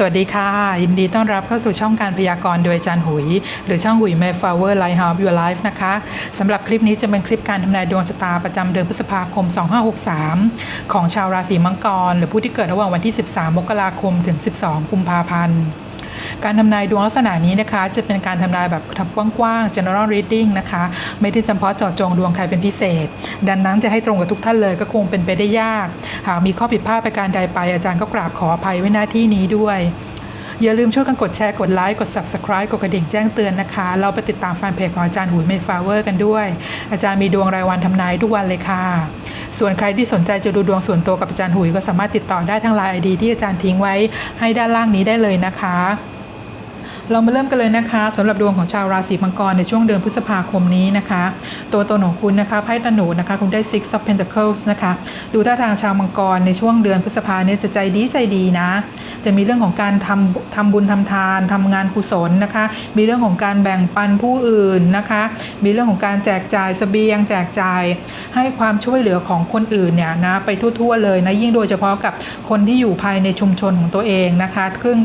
สวัสดีค่ะ ยินดีต้อนรับเข้าสู่ช่องการพยากรณ์โดยจันหุย หรือช่องหุยเมฟาวเวอร์ไลท์ฮาร์บิวไลฟ์นะคะสำหรับคลิปนี้จะเป็นคลิปการทำนายดวงชะตาประจำเดือนพฤษภาคม 2563 ของชาวราศีมังกร หรือผู้ที่เกิดระหว่างวันที่ 13 มกราคมถึง 12 กุมภาพันธ์ การทำนายดวงลักษณะนี้นะคะ จะเป็นการทำนายแบบกว้างๆ general reading นะคะ ไม่ได้จำเพาะเจาะจงดวงใครเป็นพิเศษ ดังนั้นจะให้ตรงกับทุกท่านเลยก็คงเป็นไปได้ยาก หากมีข้อผิดพลาดประการใดไปอาจารย์ก็กราบขออภัยไว้หน้าที่นี้ด้วยอย่าลืมช่วยกันกดแชร์ กดไลค์ กด subscribe กดกระดิ่งแจ้งเตือนนะคะ เราไปติดตามแฟนเพจของอาจารย์หุยเมฟาเวอร์กันด้วย อาจารย์มีดวงรายวันทำนายทุกวันเลยค่ะ ส่วนใครที่สนใจจะดูดวงส่วนตัวกับอาจารย์หุยก็สามารถติดต่อได้ทางไลน์ไอดีที่อาจารย์ทิ้งไว้ให้ด้านล่างนี้ได้เลยนะคะ เรามาเริ่มกันเลยนะคะสำหรับดวงของชาวราศีมังกรในช่วงเดือนพฤษภาคมนี้นะคะ ตัวตนของคุณนะคะไพ่ตะหนูนะคะ คุณได้ six of pentacles นะคะ ดูท่าทางชาวมังกรในช่วงเดือนพฤษภาเนี่ยจะใจดีใจดีนะ จะมีเรื่องของการทำทำบุญทำทานทำงานกุศลนะคะ มีเรื่องของการแบ่งปันผู้อื่นนะคะ มีเรื่องของการแจกจ่ายเสบียง แจกจ่ายให้ความช่วยเหลือของคนอื่นเนี่ยนะไปทั่วๆเลยนะยิ่งโดยเฉพาะกับคนที่อยู่ภายในชุมชนของตัวเองนะคะซึ่ง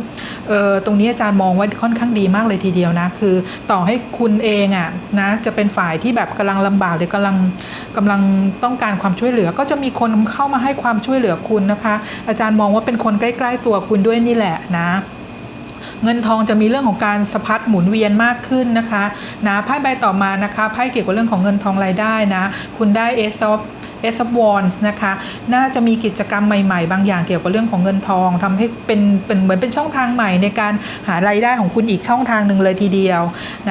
เออตรงนี้อาจารย์มองว่าค่อนข้างดีมากเลยทีเดียวนะ คือต่อให้คุณเองอะ่ะนะจะเป็นฝ่ายที่แบบกำลังลำบากหรือกำลังกำลังต้องการความช่วยเหลือ ก็จะมีคนเข้ามาให้ความช่วยเหลือคุณนะคะ อาจารย์มองว่าเป็นคนใกล้ ๆ ตัวคุณด้วยนี่แหละนะเงินทองจะมีเรื่องของการสะพัดหมุนเวียนมากขึ้นนะคะนะไพ่ใบต่อมานะคะไพ่เกี่ยวกับเรื่องของเงินทองรายได้นะ คุณได้เอซอฟ Ace of Ace of Wands นะคะ น่าจะมีกิจกรรมใหม่ๆ บางอย่างเกี่ยวกับเรื่องของเงินทองทำให้เป็นเป็นเหมือนเป็นช่องทางใหม่ในการหารายได้ของคุณอีกช่องทางหนึ่งเลยทีเดียว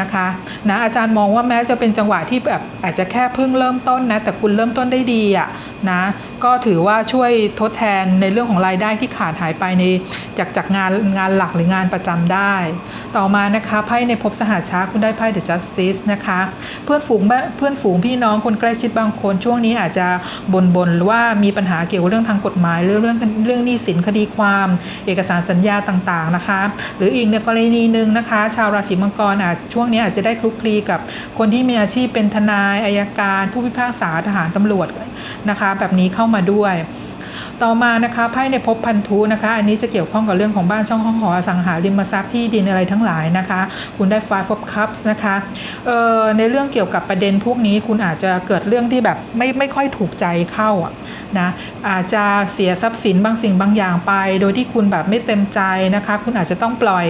นะคะนะอาจารย์มองว่าแม้จะเป็นจังหวะที่แบบอาจจะแค่เพิ่งเริ่มต้นนะแต่คุณเริ่มต้นได้ดีอะ นะก็ถือว่าช่วยทดแทนในเรื่องของรายได้ที่ขาดหายไปในจากจากงานงานหลักหรืองานประจำได้ ต่อมานะคะไพ่ในภพสหชาคุณได้ไพ่ The Justice นะคะ เพื่อนฝูงเพื่อนฝูงพี่น้องคนใกล้ชิดบางคน ช่วงนี้อาจจะบ่นบนๆหรือว่ามีปัญหาเกี่ยวกับเรื่องทางกฎหมายหรือเรื่องเรื่องหนี้สินคดีความ เอกสารสัญญาต่างๆนะคะ หรืออีกในกรณีหนึ่งนะคะ ชาวราศีมังกรอาจช่วงนี้อาจจะได้คลุกคลีกับคนที่มีอาชีพเป็นทนายอายการ ผู้พิพากษาทหารตำรวจนะคะแบบนี้เข้ามาด้วย ต่อมานะคะไพ่ในภพพันธุนะคะ อันนี้จะเกี่ยวข้องกับเรื่องของบ้านช่องห้องหออสังหาริมทรัพย์ที่ดินอะไรทั้งหลายนะคะ คุณได้ five of cups นะคะเอ่อในเรื่องเกี่ยวกับประเด็นพวกนี้คุณอาจจะเกิดเรื่องที่แบบไม่ไม่ค่อยถูกใจเข้าอะนะอาจจะเสียทรัพย์สินบางสิ่งบางอย่างไป โดยที่คุณแบบไม่เต็มใจนะคะ คุณอาจจะต้องปล่อย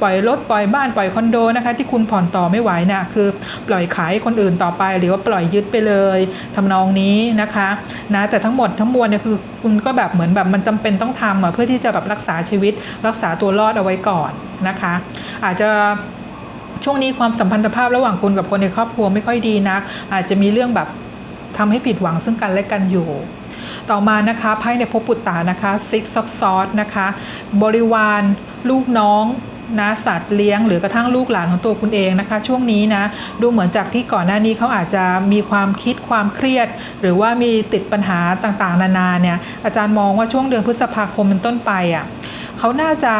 ปล่อยรถปล่อยบ้านปล่อยคอนโดนะคะ ที่คุณผ่อนต่อไม่ไหวนะคือปล่อยขายคนอื่นต่อไป หรือว่าปล่อยยึดไปเลยทำนองนี้นะคะนะแต่ทั้งหมดทั้งมวลเนี่ยคือคุณก็แบบเหมือนแบบมันจำเป็นต้องทำเพื่อที่จะแบบรักษาชีวิต รักษาตัวรอดเอาไว้ก่อนนะคะ อาจจะช่วงนี้ความสัมพันธภาพระหว่างคุณกับคนในครอบครัวไม่ค่อยดีนัก อาจจะมีเรื่องแบบทำให้ผิดหวังซึ่งกันและกันอยู่ ต่อมานะคะไพ่ในภพปุตตานะคะ six of swords นะคะ บริวาร ลูกน้อง นะสัตว์เลี้ยงหรือกระทั่งลูกหลานของตัวคุณเองนะคะ ช่วงนี้นะดูเหมือนจากที่ก่อนหน้านี้เขาอาจจะมีความคิดความเครียด หรือว่ามีติดปัญหาต่างๆ นานาเนี่ยอาจารย์มองว่าช่วงเดือนพฤษภาคมเป็นต้นไปอะเขาน่าจะ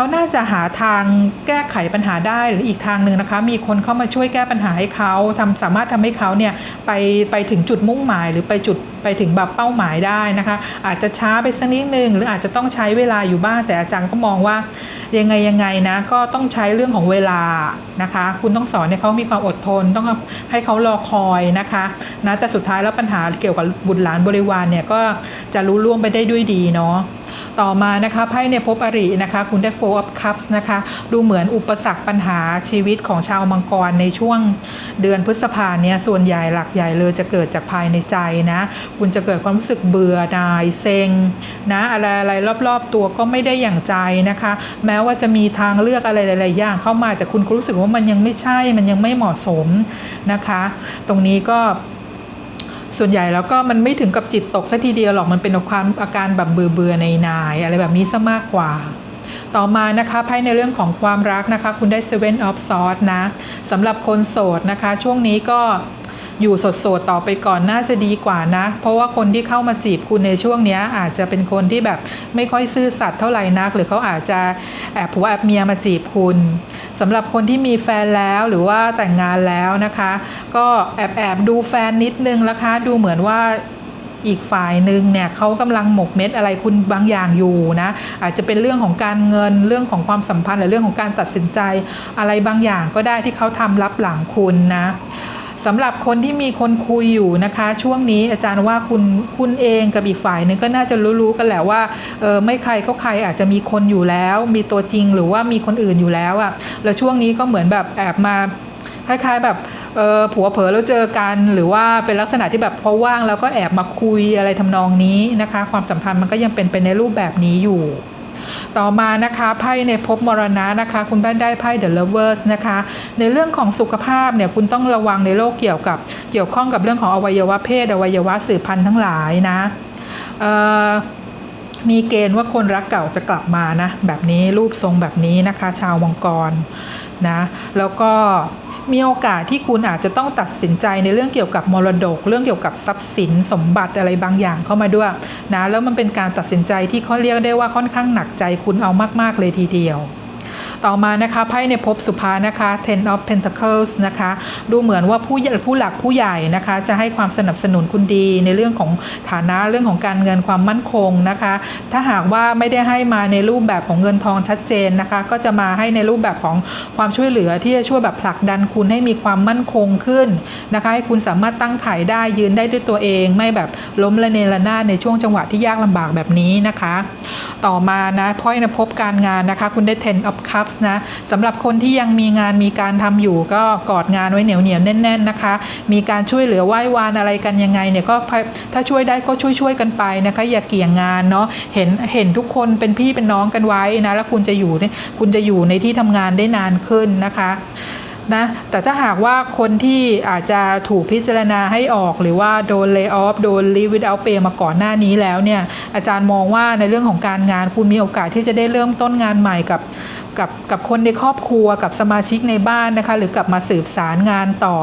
เขาน่าจะหาทางแก้ไขปัญหาได้หรืออีกทางหนึ่งนะคะ มีคนเข้ามาช่วยแก้ปัญหาให้เขาทำสามารถทำให้เขาเนี่ยไปไปถึงจุดมุ่งหมาย หรือไปจุดไปถึงแบบเป้าหมายได้นะคะ อาจจะช้าไปสักนิดนึงหรืออาจจะต้องใช้เวลาอยู่บ้างแต่อาจารย์ก็มองว่ายังไงยังไงนะก็ต้องใช้เรื่องของเวลานะคะ คุณต้องสอนให้เขามีความอดทน ต้องให้เขารอคอยนะคะนะแต่สุดท้ายแล้วปัญหาเกี่ยวกับบุตรหลานบริวารเนี่ยก็จะรู้ล่วงไปได้ด้วยดีเนาะ ต่อมานะคะไพ่ในภพอรินะคะคุณได้ four of cups นะคะดูเหมือนอุปสรรคปัญหาชีวิตของชาวมังกรในช่วงเดือนพฤษภาเนี่ยส่วนใหญ่หลักใหญ่เลยจะเกิดจากภายในใจนะคุณจะเกิดความรู้สึกเบื่อหน่ายเซ็งนะอะไรอะไรรอบๆ ตัวก็ไม่ได้อย่างใจนะคะ แม้ว่าจะมีทางเลือกอะไรหลายๆอย่างเข้ามาแต่คุณก็รู้สึกว่ามันยังไม่ใช่มันยังไม่เหมาะสมนะคะ ตรงนี้ก็ ส่วนใหญ่แล้วก็มันไม่ถึงกับจิตตกซะทีเดียวหรอกมันเป็นความอาการแบบเบื่อเบื่อในนายอะไรแบบนี้ซะมากกว่า ต่อมานะคะไพ่ในเรื่องของความรักนะคะ คุณได้ Seven of Swords นะสำหรับคนโสดนะคะ ช่วงนี้ก็อยู่โสดๆต่อไปก่อนน่าจะดีกว่านะ เพราะว่าคนที่เข้ามาจีบคุณในช่วงนี้อาจจะเป็นคนที่แบบไม่ค่อยซื่อสัตย์เท่าไหร่นัก หรือเขาอาจจะแอบผัวแอบเมียมาจีบคุณ สำหรับคนที่มีแฟนแล้วหรือว่าแต่งงานแล้วนะคะ ก็แอบแอบดูแฟนนิดนึงนะคะ ดูเหมือนว่าอีกฝ่ายหนึ่งเนี่ยเขากำลังหมกเม็ดอะไรคุณบางอย่างอยู่นะอาจจะเป็นเรื่องของการเงินเรื่องของความสัมพันธ์หรือเรื่องของการตัดสินใจอะไรบางอย่างก็ได้ที่เขาทำรับหลังคุณนะ สำหรับคนที่มีคนคุยอยู่นะคะ ช่วงนี้อาจารย์ว่าคุณคุณเองกับอีกฝ่ายนึงก็น่าจะรู้ๆกันแหละว่าเออไม่ใครก็ใครอาจจะมีคนอยู่แล้ว มีตัวจริงหรือว่ามีคนอื่นอยู่แล้วอะ่ะแล้วช่วงนี้ก็เหมือนแบบแอบมาคล้ายๆแบบเออผัวเผลอแล้วเจอกัน หรือว่าเป็นลักษณะที่แบบพอว่างแล้วก็แอบมาคุยอะไรทำนองนี้นะคะ ความสัมพันธ์มันก็ยังเป็นไปในรูปแบบนี้อยู่ ต่อมานะคะไพ่ในภพมรณะนะคะ คุณได้ได้ไพ่ The Lovers นะคะ ในเรื่องของสุขภาพเนี่ยคุณต้องระวังในโรคเกี่ยวกับเกี่ยวข้องกับเรื่องของอวัยวะเพศ อวัยวะสืบพันธุ์ทั้งหลายนะมีเกณฑ์ว่าคนรักเก่าจะกลับมานะ แบบนี้รูปทรงแบบนี้นะคะ ชาวมังกรนะ แล้วก็ มีโอกาสที่คุณอาจจะต้องตัดสินใจในเรื่องเกี่ยวกับมรดก เรื่องเกี่ยวกับทรัพย์สินสมบัติอะไรบางอย่างเข้ามาด้วยนะแล้วมันเป็นการตัดสินใจที่เขาเรียกได้ว่าค่อนข้างหนักใจคุณเอามาก ๆ เลยทีเดียว ต่อมานะคะไพ่ในภพสุภานะคะ Ten of Pentacles นะคะดูเหมือนว่าผู้ผู้หลักผู้ใหญ่นะคะ จะให้ความสนับสนุนคุณดีในเรื่องของฐานะเรื่องของการเงินความมั่นคงนะคะ ถ้าหากว่าไม่ได้ให้มาในรูปแบบของเงินทองชัดเจนนะคะ ก็จะมาให้ในรูปแบบของความช่วยเหลือที่จะช่วยแบบผลักดันคุณให้มีความมั่นคงขึ้นนะคะให้คุณสามารถตั้งขายได้ยืนได้ด้วยตัวเอง ไม่แบบล้มละเนระนาดในช่วงจังหวะที่ยากลำบากแบบนี้นะคะ ต่อมานะพ้อยในพบการงานนะคะ คุณได้ ten of cup Ups นะสำหรับคนที่ยังมีงานมีการทำอยู่ก็กอดงานไว้เหนียวเหนียวแน่น ๆนะคะ มีการช่วยเหลือไหว้วานอะไรกันยังไงเนี่ยก็ถ้าช่วยได้ก็ช่วยช่วยๆกันไปนะคะ อย่าเกี่ยงงานเนาะเห็นเห็นทุกคนเป็นพี่เป็นน้องกันไว้นะแล้วคุณจะอยู่คุณจะอยู่ในที่ทำงานได้นานขึ้นนะคะ นะแต่ถ้าหากว่าคนที่อาจจะถูกพิจารณาให้ออก หรือว่าโดน lay off โดน leave without pay มาก่อนหน้านี้แล้วเนี่ยอาจารย์มองว่าในเรื่องของการงานคุณมีโอกาสที่จะได้เริ่มต้นงานใหม่กับกับกับคนในครอบครัวกับสมาชิกในบ้านนะคะ หรือกลับมาสืบสารงานต่อ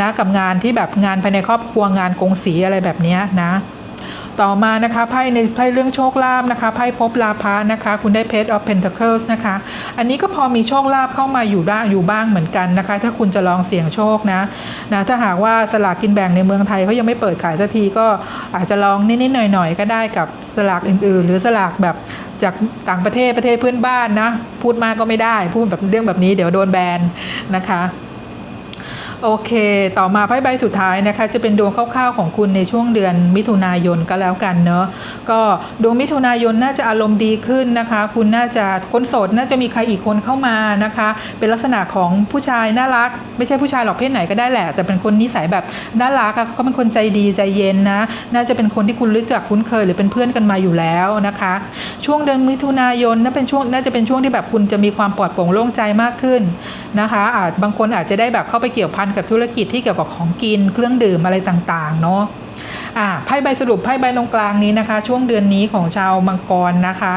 นะกับงานที่แบบงานภายในครอบครัวงานกงสีอะไรแบบนี้นะ ต่อมานะคะไพ่ในไพ่เรื่องโชคลาภนะคะไพ่พบลาภะนะคะ คุณได้ Page of Pentacles นะคะ อันนี้ก็พอมีโชคลาภเข้ามาอยู่ได้อยู่บ้างเหมือนกันนะคะ ถ้าคุณจะลองเสี่ยงโชคนะนะถ้าหากว่าสลากกินแบ่งในเมืองไทยเขายังไม่เปิดขายสักทีก็อาจจะลองนิดๆหน่อยๆ ก็ได้กับสลากอื่นๆ หรือสลากแบบจากต่างประเทศประเทศเพื่อนบ้านนะ พูดมากก็ไม่ได้ พูดแบบเรื่องแบบนี้เดี๋ยวโดนแบนนะคะ โอเค ต่อมาไพ่ใบสุดท้ายนะคะ จะเป็นดวงคร่าวๆของคุณในช่วงเดือนมิถุนายนก็แล้วกันเนอะก็ดวงมิถุนายนน่าจะอารมณ์ดีขึ้นนะคะ คุณน่าจะคนโสดน่าจะมีใครอีกคนเข้ามานะคะ เป็นลักษณะของผู้ชายน่ารัก ไม่ใช่ผู้ชายหรอกเพศไหนก็ได้แหละ แต่เป็นคนนิสัยแบบน่ารักอะเขาเป็นคนใจดีใจเย็นนะ น่าจะเป็นคนที่คุณรู้จักคุ้นเคยหรือเป็นเพื่อนกันมาอยู่แล้วนะคะ ช่วงเดือนมิถุนายนน่าเป็นช่วงน่าจะเป็นช่วงที่แบบคุณจะมีความปลอดโปร่งโล่งใจมากขึ้นนะคะ อาจบางคนอาจจะได้แบบเข้าไปเกี่ยวพันกับธุรกิจที่เกี่ยวกับของกิน เครื่องดื่มอะไรต่างๆ เนาะอ่าไพ่ใบสรุปไพ่ใบตรงกลางนี้นะคะ ช่วงเดือนนี้ของชาวมังกรนะคะ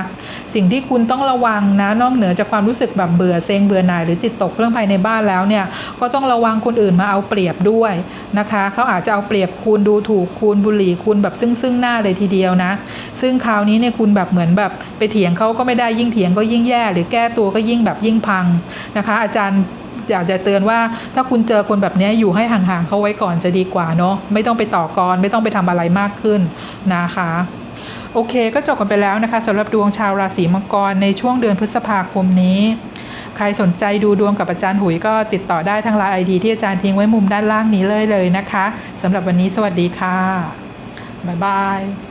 สิ่งที่คุณต้องระวังนะนอกเหนือจากความรู้สึกแบบเบื่อเซ็งเบื่อหน่ายหรือจิตตกเรื่องภายในบ้านแล้วเนี่ย ก็ต้องระวังคนอื่นมาเอาเปรียบด้วยนะคะเขาอาจจะเอาเปรียบคุณดูถูกคุณบุหรี่คุณแบบซึ่งซึ่งหน้าเลยทีเดียวนะ ซึ่งคราวนี้เนี่ยคุณแบบเหมือนแบบไปเถียงเขาก็ไม่ได้ยิ่งเถียงก็ยิ่งแย่ หรือแก้ตัวก็ยิ่งแบบยิ่งพังนะคะ อาจารย์ อยากจะเตือนว่าถ้าคุณเจอคนแบบนี้อยู่ให้ห่างๆเขาไว้ก่อนจะดีกว่าเนาะไม่ต้องไปต่อกรไม่ต้องไปทำอะไรมากขึ้นนะคะโอเคก็จบกันไปแล้วนะคะสำหรับดวงชาวราศีมังกรในช่วงเดือนพฤษภาคมนี้ ใครสนใจดูดวงกับอาจารย์หุยก็ติดต่อได้ทางไลน์ไอดีที่อาจารย์ทิ้งไว้มุมด้านล่างนี้เลยเลยนะคะสำหรับวันนี้สวัสดีค่ะบ๊ายบาย